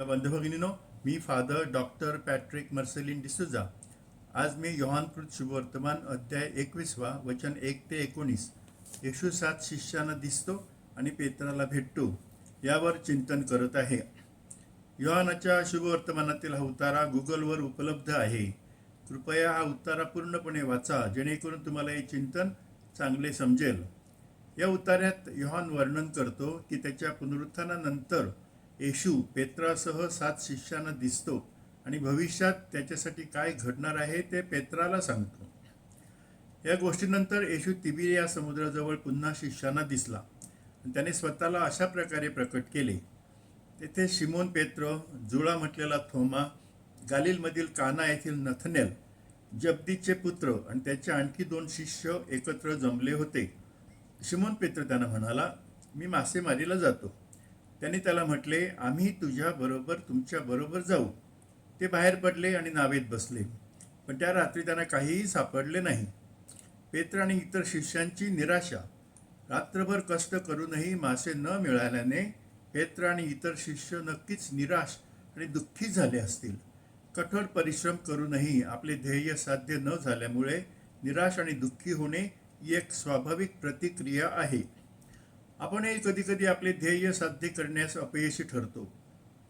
बंधुभगिनीनो मी father doctor Patrick Marcelin D'Souza आज मी योहानकृत शुभवर्तमान अध्याय एकवीसवा वचन एक ते एकोणीस येशू सात शिष्यांना दिसतो आणि पेत्राला भेटतो यावर चिंतन करत आहे. योहानाच्या शुभवर्तमानातील हा उतारा गुगलवर उपलब्ध आहे. कृपया हा उतारा पूर्णपणे वाचा जेणेकरून तुम्हाला हे चिंतन चांगले समजेल. या उतार्यात योहान वर्णन करतो की त्याच्या पुनरुत्थानानंतर येशू पेत्रासह सात शिष्यांना दिसतो आणि भविष्यात त्याच्यासाठी काय घडणार आहे ते पेत्राला सांगतो. या गोष्टीनंतर येशू तिबिरिया समुद्राजवळ पुन्हा शिष्यांना दिसला. आणि त्याने स्वतःला अशा प्रकारे प्रकट केले. तेथे शिमोन पेत्र जुळा म्हटलेला थोमा गालिलमधील काना येथील नथनेल जब्दीचे पुत्र आणि त्याचे आणखी दोन शिष्य एकत्र जमले होते. शिमोन पेत्र त्यांना म्हणाला मी मासेमारीला जातो. त्यांनी त्याला म्हटले आम्ही तुझ्या बरोबर तुमच्या बरोबर जाऊ. ते बाहेर पडले आणि नावेत बसले. पण त्या रात्री त्यांना काहीही सापडले नाही. पेत्र आणि इतर शिष्यांची निराशा. रात्रभर कष्ट करूनही मासे न मिळाल्याने पेत्र आणि इतर शिष्य नक्कीच निराश आणि दुःखी झाले असतील. कठोर परिश्रम करूनही आपले ध्येय साध्य न झाल्यामुळे निराश आणि दुःखी होणे ही एक स्वाभाविक प्रतिक्रिया आहे. आपणही कधीकधी आपले ध्येय साध्य करण्यास अपयशी ठरतो.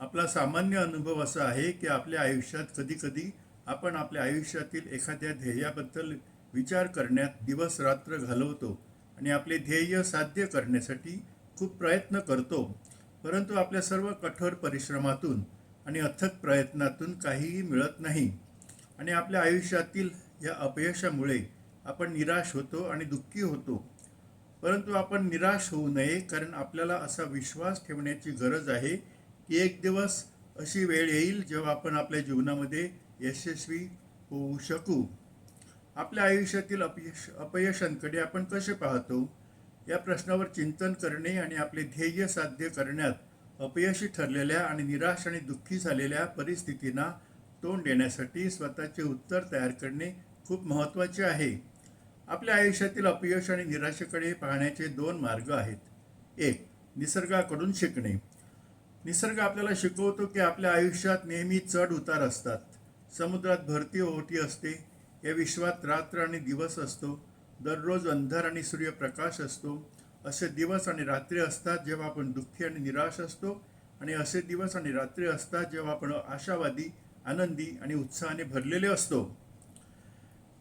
आपला सामान्य अनुभव असा आहे की आपल्या आयुष्यात कधीकधी आपण आपल्या आयुष्यातील एखाद्या ध्येयाबद्दल विचार करण्यात दिवस रात्र घालवतो आणि आपले ध्येय साध्य करण्यासाठी खूप प्रयत्न करतो. परंतु आपल्या सर्व कठोर परिश्रमातून आणि अथक प्रयत्नातून काहीही मिळत नाही. आणि आपल्या आयुष्यातील या अपयशामुळे आपण निराश होतो आणि दुःखी होतो. परंतु आपण निराश होऊ नये कारण आपल्याला असा विश्वास ठेवण्याची गरज आहे की एक दिवस अशी वेळ येईल जेव्हा आपण आपल्या जीवनामध्ये यशस्वी होऊ शकू. आपल्या आयुष्यातील अपयश अपयशांकडे आपण कसे पाहतो? या प्रश्नावर चिंतन करणे आणि आपले ध्येय साध्य करण्यात अपयशी ठरलेल्या आणि निराश आणि दुःखी झालेल्या परिस्थितींना तोंड देण्यासाठी स्वतःचे उत्तर तयार करणे खूप महत्त्वाचे आहे. आपल्या आयुष्यातील अपयश आणि निराशेकडे पाहण्याचे दोन मार्ग आहेत. एक निसर्गाकडून शिकणे. निसर्ग आपल्याला शिकवतो की आपल्या आयुष्यात नेहमी चढ उतार असतात. समुद्रात भरती ओहोटी असते. या विश्वात रात्र आणि दिवस असतो. दररोज अंधार आणि सूर्यप्रकाश असतो. असे दिवस आणि रात्री असतात जेव्हा आपण दुःखी आणि निराश असतो आणि असे दिवस आणि रात्री असतात जेव्हा आपण आशावादी आनंदी आणि उत्साहाने भरलेले असतो.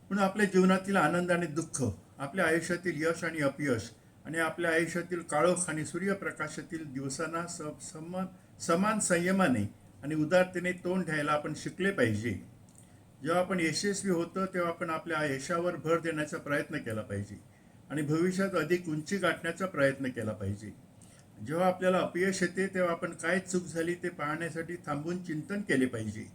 म्हणून आपल्या जीवनातील आनंद आणि दुःख आपल्या आयुष्यातील यश आणि अपयश आणि आपल्या आयुष्यातील काळोख आणि सूर्यप्रकाशातील दिवसांना स समान समान संयमाने आणि उदारतेने तोंड द्यायला आपण शिकले पाहिजे. जेव्हा आपण यशस्वी होतो तेव्हा आपण आपल्या यशावर भर देण्याचा प्रयत्न केला पाहिजे आणि भविष्यात अधिक उंची गाठण्याचा प्रयत्न केला पाहिजे. जेव्हा आपल्याला अपयश येते तेव्हा आपण काय चूक झाली ते पाहण्यासाठी थांबून चिंतन केले पाहिजे.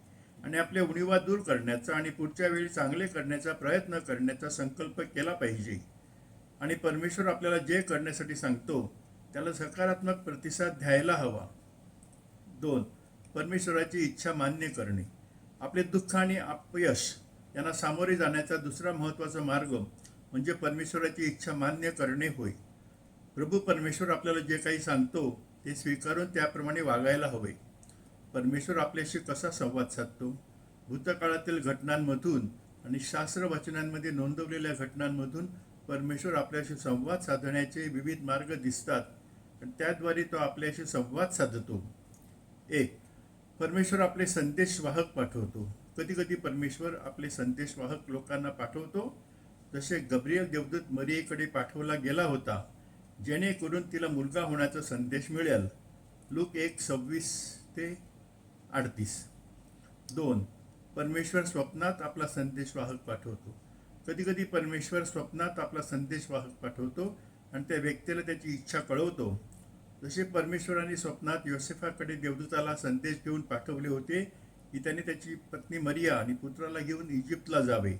आणि आपल्या उणीवा दूर करण्याचा आणि पुढच्या वेळी चांगले करण्याचा प्रयत्न करण्याचा संकल्प केला पाहिजे. आणि परमेश्वर आपल्याला जे करण्यासाठी सांगतो त्याला सकारात्मक प्रतिसाद द्यायला हवा. दोन परमेश्वराची इच्छा मान्य करणे. आपले दुःख आणि अपयश यांना सामोरे जाण्याचा दुसरा महत्त्वाचा मार्ग म्हणजे परमेश्वराची इच्छा मान्य करणे होय. प्रभू परमेश्वर आपल्याला जे काही सांगतो ते स्वीकारून त्याप्रमाणे वागायला हवे. परमेश्वर आपल्याशी कसा संवाद साधतो? भूतकाळातील घटनांमधून आणि शास्त्र वचनांमध्ये नोंदवलेल्या घटनांमधून परमेश्वर आपल्याशी संवाद साधण्याचे विविध मार्ग दिसतात. आणि त्याद्वारे तो आपल्याशी संवाद साधतो. एक परमेश्वर आपले संदेशवाहक पाठवतो. कधी कधी परमेश्वर आपले संदेशवाहक लोकांना पाठवतो. जसे गब्रियल देवदूत मरियेकडे पाठवला गेला होता जेणेकरून तिला मुलगा होण्याचा संदेश मिळेल. लूक एक सव्वीस ते अडतीस. दोन परमेश्वर स्वप्नात आपला संदेशवाहक पाठवतो. कधी कधी परमेश्वर स्वप्नात आपला संदेशवाहक पाठवतो आणि त्या व्यक्तीला त्याची इच्छा कळवतो. जसे परमेश्वराने स्वप्नात योसेफाकडे देवदूताला संदेश घेऊन पाठवले होते की त्याने त्याची पत्नी मरिया आणि पुत्राला घेऊन इजिप्तला जावे.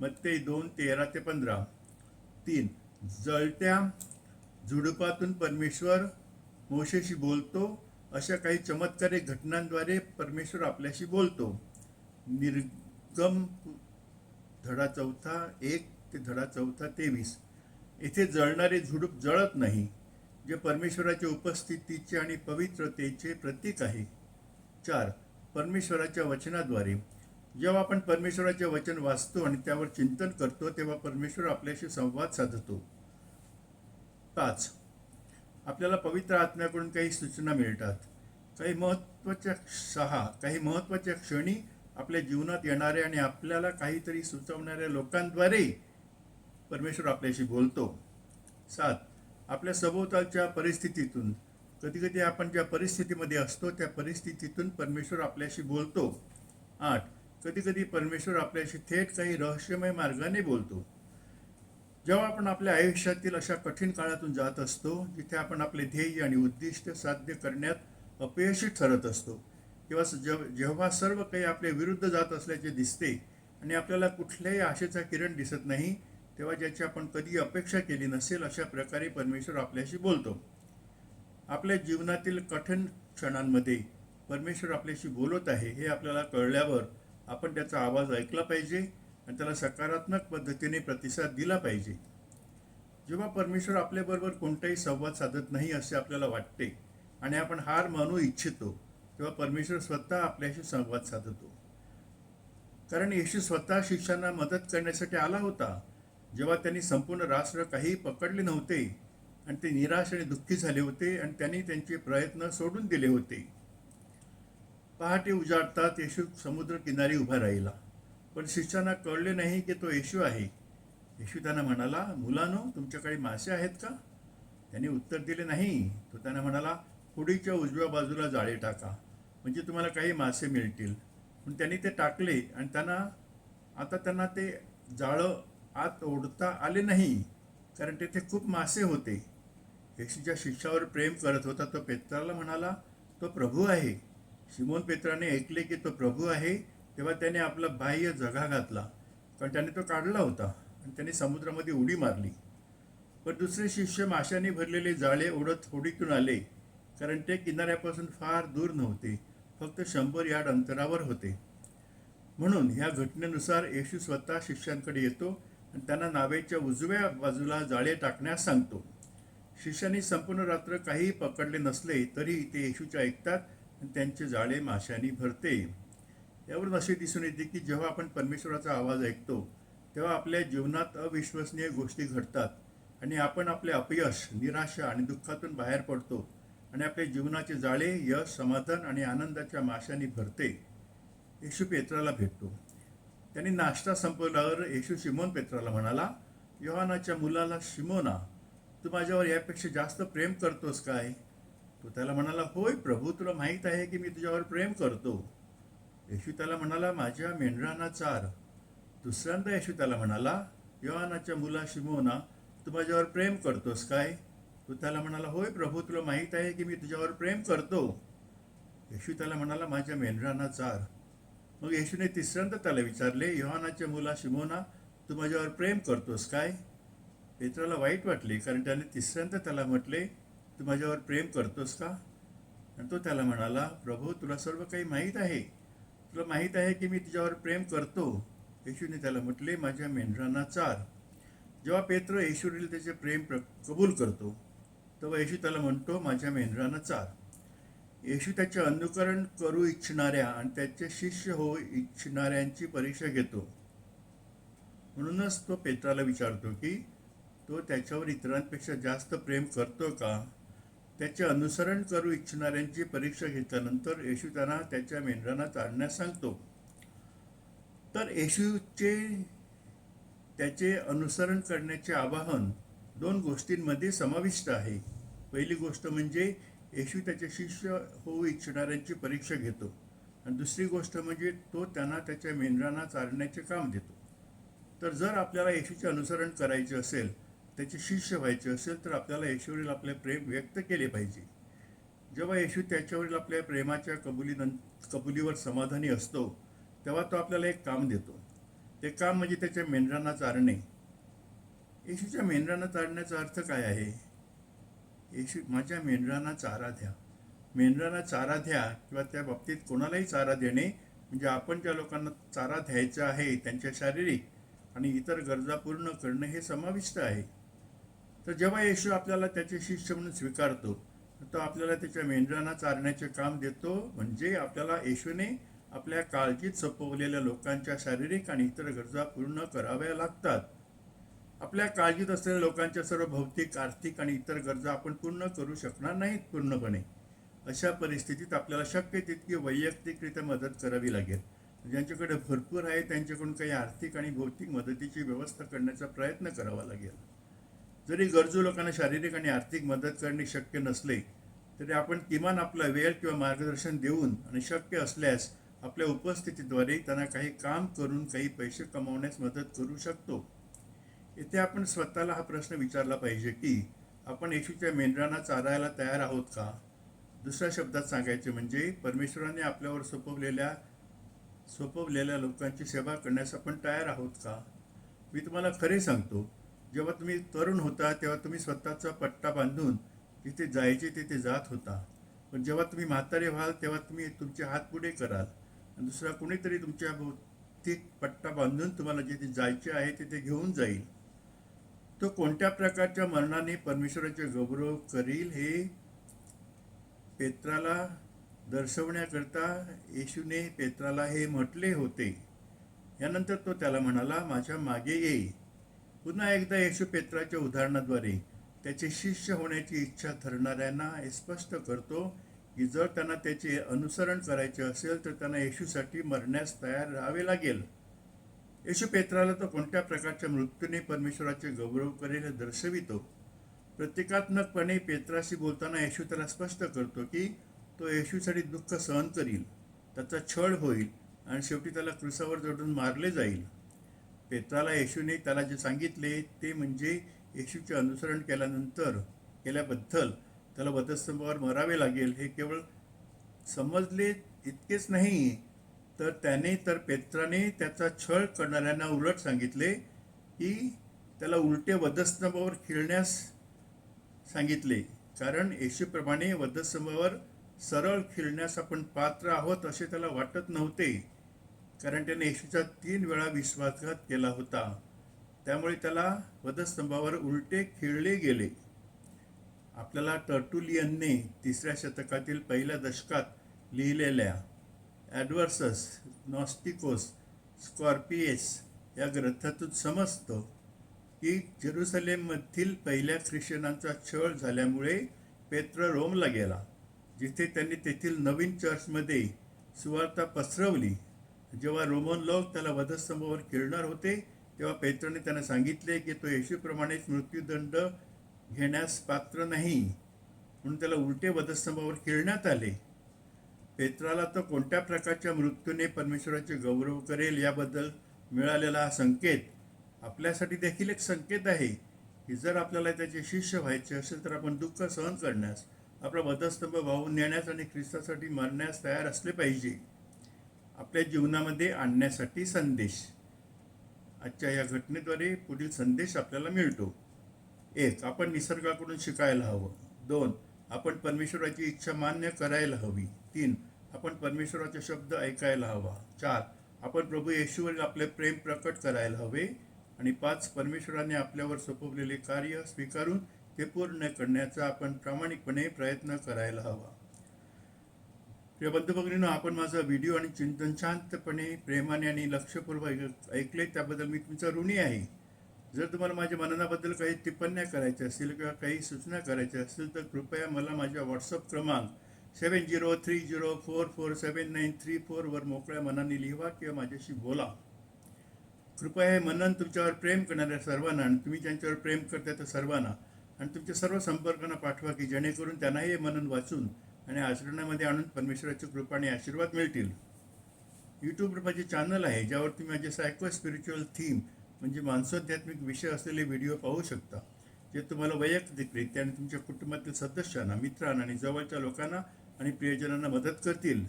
मग ते दोन तेरा ते पंधरा. तीन जळत्या झुडुपातून परमेश्वर मोशेशी बोलतो अशा काही चमत्कारिक घटनांद्वारे परमेश्वर आपल्याशी बोलतो. निर्गम धडा चौथा एक ते धडा चौथा तेवीस. येथे जळणारे झुडूप जळत नाही जे परमेश्वराच्या उपस्थितीचे आणि पवित्रतेचे प्रतीक आहे. चार परमेश्वराच्या वचनाद्वारे. जेव्हा आपण परमेश्वराचे वचन वाचतो आणि त्यावर चिंतन करतो तेव्हा परमेश्वर आपल्याशी संवाद साधतो. पाच आपल्याला पवित्र आत्म्याकडून काही सूचना मिळतात. काही महत्त्वाच्या सहा काही महत्त्वाच्या क्षणी आपल्या जीवनात येणाऱ्या आणि आपल्याला काहीतरी सुचवणाऱ्या लोकांद्वारे परमेश्वर आपल्याशी बोलतो. सात आपल्या सभोवतालच्या परिस्थितीतून कधीकधी आपण ज्या परिस्थितीमध्ये असतो त्या परिस्थितीतून परमेश्वर आपल्याशी बोलतो. आठ कधीकधी परमेश्वर आपल्याशी थेट काही रहस्यमय मार्गाने बोलतो. जेव्हा आपण आपल्या आयुष्यातील अशा कठीण काळातून जात असतो जिथे आपण आपले ध्येय आणि उद्दिष्ट साध्य करण्यात अपयशी ठरत असतो किंवा जेव- जेव्हा सर्व काही आपल्या विरुद्ध जात असल्याचे दिसते आणि आपल्याला कुठल्याही आशेचा किरण दिसत नाही तेव्हा ज्याची आपण कधी अपेक्षा केली नसेल अशा प्रकारे परमेश्वर आपल्याशी बोलतो. आपल्या जीवनातील कठीण क्षणांमध्ये परमेश्वर आपल्याशी बोलत आहे हे आपल्याला कळल्यावर आपण त्याचा आवाज ऐकला पाहिजे. आणि त्याला सकारात्मक पद्धतीने प्रतिसाद दिला पाहिजे. जेव्हा परमेश्वर आपल्याबरोबर कोणताही संवाद साधत नाही असे आपल्याला वाटते आणि आपण हार मानू इच्छितो तेव्हा परमेश्वर स्वतः आपल्याशी संवाद साधतो. कारण येशू स्वतः शिष्यांना मदत करण्यासाठी आला होता. जेव्हा त्यांनी संपूर्ण राष्ट्र काही पकडले नव्हते आणि ते निराश आणि दुःखी झाले होते आणि त्यांनी त्यांचे प्रयत्न सोडून दिले होते. पहाटे उजाडतात येशू समुद्र किनारी उभा राहिला. पण शिष्यांना कळले नाही की तो येशू आहे. येशू त्यांना म्हणाला मुलानो तुमच्याकडे मासे आहेत का? त्यांनी उत्तर दिले नाही. तो त्यांना म्हणाला होडीच्या उजव्या बाजूला जाळे टाका म्हणजे तुम्हाला काही मासे मिळतील. पण त्यांनी ते टाकले आणि त्यांना आता त्यांना ते जाळं आत ओढता आले नाही कारण तेथे खूप मासे होते. येशूच्या शिष्यावर प्रेम करत होता तो पेत्राला म्हणाला तो प्रभू आहे. शिमोन पेत्राने ऐकले की तो प्रभू आहे तेव्हा त्याने आपला बाह्य जगा घातला. कारण त्याने तो काढला होता. आणि त्याने समुद्रामध्ये उडी मारली. पण दुसरे शिष्य माशाने भरलेले जाळे ओढत होडीतून आले. कारण ते किनाऱ्यापासून फार दूर नव्हते. फक्त शंभर यार्ड अंतरावर होते. म्हणून ह्या घटनेनुसार येशू स्वतः शिष्यांकडे येतो आणि त्यांना नावेच्या उजव्या बाजूला जाळे टाकण्यास सांगतो. शिष्यांनी संपूर्ण रात्र काही पकडले नसले तरी ते येशूच्या ऐकतात आणि त्यांचे जाळे माशांनी भरते. यावरून असे दिसून येते की जेव्हा आपण परमेश्वराचा आवाज ऐकतो तेव्हा आपल्या जीवनात अविश्वसनीय गोष्टी घडतात आणि आपण आपले अपयश निराशा आणि दुःखातून बाहेर पडतो आणि आपल्या जीवनाचे जाळे यश समाधान आणि आनंदाच्या माशाने भरते. येशू पेत्राला भेटतो. त्यांनी नाश्ता संपवल्यावर येशू शिमोन पेत्राला म्हणाला योहानाच्या मुलाला शिमोना तू माझ्यावर यापेक्षा जास्त प्रेम करतोस काय? तो त्याला म्हणाला होय प्रभू तुला माहीत आहे की मी तुझ्यावर प्रेम करतो. येशू त्याला म्हणाला माझ्या मेंढरांना चार. दुसऱ्यांदा येशू त्याला म्हणाला योहानाच्या मुला शिमोना तू माझ्यावर प्रेम करतोस काय? तो त्याला म्हणाला होय प्रभू तुला माहीत आहे की मी तुझ्यावर प्रेम करतो. येशू त्याला म्हणाला माझ्या मेंढरांना चार. मग येशूने तिसऱ्यांदा त्याला विचारले योहानाच्या मुला शिमोना तू माझ्यावर प्रेम करतोस काय? पेत्राला वाईट वाटले कारण त्याने तिसऱ्यांदा त्याला म्हटले तू माझ्यावर प्रेम करतोस का? आणि तो त्याला म्हणाला प्रभू तुला सर्व काही माहीत आहे. तुला माहीत आहे की मी तुझ्यावर प्रेम करतो? येशूने त्याला म्हटले माझ्या मेंढरांना चार. जेव्हा पेत्र येशूवरील त्याचे प्रेम प्र कबूल करतो तेव्हा येशू त्याला म्हणतो माझ्या मेंढरांना चार. येशू त्याचे अनुकरण करू इच्छिणाऱ्या आणि त्याचे शिष्य होऊ इच्छिणाऱ्यांची परीक्षा घेतो. म्हणूनच तो पेत्राला विचारतो की तो त्याच्यावर इतरांपेक्षा जास्त प्रेम करतो का? त्याचे अनुसरण करू इच्छिणाऱ्यांची परीक्षा घेतल्यानंतर येशू त्यांना त्याच्या मेंढरांना चालण्यास सांगतो. तर येशूचे त्याचे अनुसरण करण्याचे आवाहन दोन गोष्टींमध्ये समाविष्ट आहे. पहिली गोष्ट म्हणजे येशू त्याचे शिष्य होऊ इच्छिणाऱ्यांची परीक्षा घेतो. आणि दुसरी गोष्ट म्हणजे तो त्यांना त्याच्या मेंढरांना चालण्याचे काम देतो. तर जर आपल्याला येशूचे अनुसरण करायचे असेल त्याचे शिष्य व्हायचे असेल तर आपल्याला येशूवरील आपले प्रेम व्यक्त केले पाहिजे. जेव्हा येशू त्याच्यावरील आपल्या प्रेमाच्या कबुलीनं कबुलीवर समाधानी असतो तेव्हा तो आपल्याला एक काम देतो. ते काम म्हणजे त्याच्या मेंढरांना चारणे. येशूच्या मेंढरांना चारण्याचा अर्थ काय आहे? येशू माझ्या मेंढरांना चारा द्या. मेंढरांना चारा द्या किंवा त्या बाबतीत कोणालाही चारा देणे म्हणजे आपण ज्या लोकांना चारा द्यायचा आहे त्यांच्या शारीरिक आणि इतर गरजा पूर्ण करणं हे समाविष्ट आहे. तर जेव्हा येशू आपल्याला त्याचे शिष्य म्हणून स्वीकारतो तो आपल्याला त्याच्या मेंढरांना चारण्याचे काम देतो. म्हणजे आपल्याला येशूने आपल्या काळजीत सोपवलेल्या लोकांच्या शारीरिक आणि इतर गरजा पूर्ण कराव्या लागतात. आपल्या काळजीत असलेल्या लोकांच्या सर्व भौतिक आर्थिक आणि इतर गरजा आपण पूर्ण करू शकणार नाहीत पूर्णपणे. अशा परिस्थितीत आपल्याला शक्य तितकी वैयक्तिकरित्या मदत करावी लागेल. ज्यांच्याकडे भरपूर आहे त्यांच्याकडून काही आर्थिक आणि भौतिक मदतीची व्यवस्था करण्याचा प्रयत्न करावा लागेल. जरी गरजू लोकांना शारीरिक आणि आर्थिक मदत करणे शक्य नसले तरी आपण किमान आपला वेळ किंवा मार्गदर्शन देऊन आणि शक्य असल्यास आपल्या उपस्थितीद्वारे त्यांना काही काम करून काही पैसे कमावण्यास मदत करू शकतो. येथे आपण स्वतःला हा प्रश्न विचारला पाहिजे की आपण येशूच्या मेंढरांना चारायला तयार आहोत का? दुसऱ्या शब्दात सांगायचे म्हणजे परमेश्वराने आपल्यावर सोपवलेल्या सोपवलेल्या लोकांची सेवा करण्यास आपण तयार आहोत का? मी तुम्हाला खरे सांगतो जेव्हा तुम्ही तरुण होता तेव्हा तुम्ही स्वतःचा पट्टा बांधून तिथे जायचे तिथे जात होता. पण जेव्हा तुम्ही म्हातारे व्हाल तेव्हा तुम्ही तुमचे हात पुढे कराल. आणि दुसरा कुणीतरी तुमच्या भौतिक पट्टा बांधून तुम्हाला जिथे जायचे आहे तिथे घेऊन जाईल. तो कोणत्या प्रकारच्या मरणाने परमेश्वराचे गौरव करील हे पेत्राला दर्शवण्याकरता येशूने पेत्राला हे म्हटले होते. यानंतर तो त्याला म्हणाला माझ्या मागे येईल पुन्हा एकदा येशू पेत्राच्या उदाहरणाद्वारे त्याचे शिष्य होण्याची इच्छा ठरणाऱ्यांना हे स्पष्ट करतो की जर त्यांना त्याचे अनुसरण करायचे असेल तर त्यांना येशूसाठी मरण्यास तयार राहावे लागेल. येशू पेत्राला तो कोणत्या प्रकारच्या मृत्यूने परमेश्वराचे गौरव करेल हे दर्शवितो. प्रतिकात्मकपणे पेत्राशी बोलताना येशू त्याला स्पष्ट करतो की तो येशूसाठी दुःख सहन करील त्याचा छळ होईल आणि शेवटी त्याला क्रुसावर जोडून मारले जाईल. पेत्राला येशूने त्याला जे सांगितले ते म्हणजे येशूचे अनुसरण केल्यानंतर केल्याबद्दल त्याला वधस्तंभावर मरावे लागेल हे केवळ समजले इतकेच नाही. तर त्याने तर पेत्राने त्याचा छळ करणाऱ्यांना उलट सांगितले की त्याला उलटे वधस्तंभावर खिळण्यास सांगितले. कारण येशूप्रमाणे वधस्तंभावर सरळ खिळण्यास आपण पात्र आहोत असे त्याला वाटत नव्हते. कारण त्याने येशूचा तीन वेळा विश्वासघात केला होता. त्यामुळे त्याला वधस्तंभावर उलटे खेळले गेले. आपल्याला टर्टुलियनने तिसऱ्या शतकातील पहिल्या दशकात लिहिलेल्या ॲडवर्सस नॉस्टिकोस स्कॉर्पिएस या ग्रंथातून समजतं की जेरुसलेममधील पहिल्या ख्रिश्चनांचा छळ झाल्यामुळे पेत्र रोमला गेला जिथे त्यांनी तेथील नवीन चर्चमध्ये सुवार्ता पसरवली. जेव्हा रोमन लोक त्याला वधस्तंभावर खेळणार होते तेव्हा पेत्रने त्यांना सांगितले की तो येशूप्रमाणेच मृत्यूदंड घेण्यास पात्र नाही. म्हणून त्याला उलटे वधस्तंभावर खेळण्यात आले. पेत्राला तो कोणत्या प्रकारच्या मृत्यूने परमेश्वराचे गौरव करेल याबद्दल मिळालेला हा संकेत आपल्यासाठी देखील एक संकेत आहे की जर आपल्याला त्याचे शिष्य व्हायचे असेल तर आपण दुःख सहन करण्यास आपला वधस्तंभ वाहून नेण्यास आणि ख्रिस्तासाठी मरण्यास तयार असले पाहिजे. आपल्या जीवनामध्ये आणण्यासाठी संदेश. आजच्या या घटनेद्वारे पुढील संदेश आपल्याला मिळतो. एक आपण निसर्गाकडून शिकायला हवं. दोन आपण परमेश्वराची इच्छा मान्य करायला हवी. तीन आपण परमेश्वराचे शब्द ऐकायला हवा. चार आपण प्रभू येशूवर आपले प्रेम प्रकट करायला हवे. आणि पाच परमेश्वराने आपल्यावर सोपवलेले कार्य स्वीकारून ते पूर्ण करण्याचा आपण प्रामाणिकपणे प्रयत्न करायला हवा. प्रिय बंधू आपण माझा व्हिडिओ आणि चिंतन शांतपणे प्रेमाने आणि लक्षपूर्वक ऐकले त्याबद्दल मी तुमचा ऋणी आहे. जर तुम्हाला माझ्या मननाबद्दल काही टिप्पण्या करायच्या असतील किंवा काही सूचना करायच्या असतील तर कृपया मला माझ्या व्हॉट्सअप क्रमांक seven zero three zero four four seven nine three फोरवर मोकळ्या मनाने लिहा किंवा माझ्याशी बोला. कृपया हे मनन तुमच्यावर प्रेम करणाऱ्या सर्वांना आणि तुम्ही ज्यांच्यावर प्रेम करता त्या सर्वांना आणि तुमच्या सर्व संपर्कांना पाठवा की जेणेकरून त्यांनाही हे मनन वाचून आणि आचरणामध्ये आणून परमेश्वराची कृपा आणि आशीर्वाद मिळतील. यूट्यूबवर माझे चॅनल आहे ज्यावर तुम्ही माझे सायको स्पिरिच्युअल थीम म्हणजे मानसोध्यात्मिक विषय असलेले व्हिडिओ पाहू शकता जे तुम्हाला वैयक्तिकरित्या आणि तुमच्या कुटुंबातील सदस्यांना मित्रांना आणि जवळच्या लोकांना आणि प्रियजनांना मदत करतील.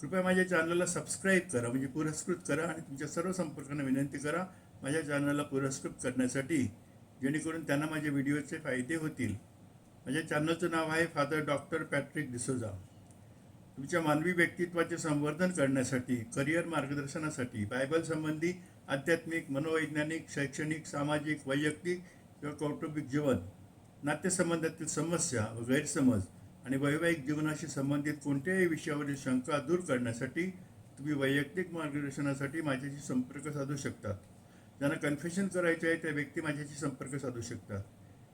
कृपया माझ्या चॅनलला सबस्क्राईब करा म्हणजे पुरस्कृत करा आणि तुमच्या सर्व संपर्कांना विनंती करा माझ्या चॅनलला पुरस्कृत करण्यासाठी जेणेकरून त्यांना माझ्या व्हिडिओचे फायदे होतील. माझ्या चॅनलचं नाव आहे फादर डॉक्टर पॅट्रिक डिसोजा. तुमच्या मानवी व्यक्तित्वाचे संवर्धन करण्यासाठी करिअर मार्गदर्शनासाठी बायबल संबंधी आध्यात्मिक मनोवैज्ञानिक शैक्षणिक सामाजिक वैयक्तिक किंवा कौटुंबिक जीवन नातेसंबंधातील समस्या व गैरसमज आणि वैवाहिक जीवनाशी संबंधित कोणत्याही विषयावरील शंका दूर करण्यासाठी तुम्ही वैयक्तिक मार्गदर्शनासाठी माझ्याशी संपर्क साधू शकतात ज्यांना कन्फेशन करायचे आहे त्या व्यक्ती माझ्याशी संपर्क साधू शकतात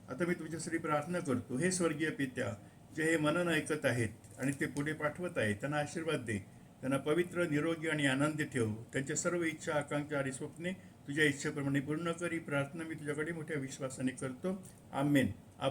आता मी तुमच्यासाठी प्रार्थना करतो. हे स्वर्गीय पित्या जे हे मनन ऐकत आहेत आणि ते पुढे पाठवत आहेत त्यांना आशीर्वाद दे. त्यांना पवित्र निरोगी आणि आनंदी ठेव. त्यांच्या सर्व इच्छा आकांक्षा आणि स्वप्ने तुझ्या इच्छेप्रमाणे पूर्ण करी. प्रार्थना मी तुझ्याकडे मोठ्या विश्वासाने करतो. आमेन.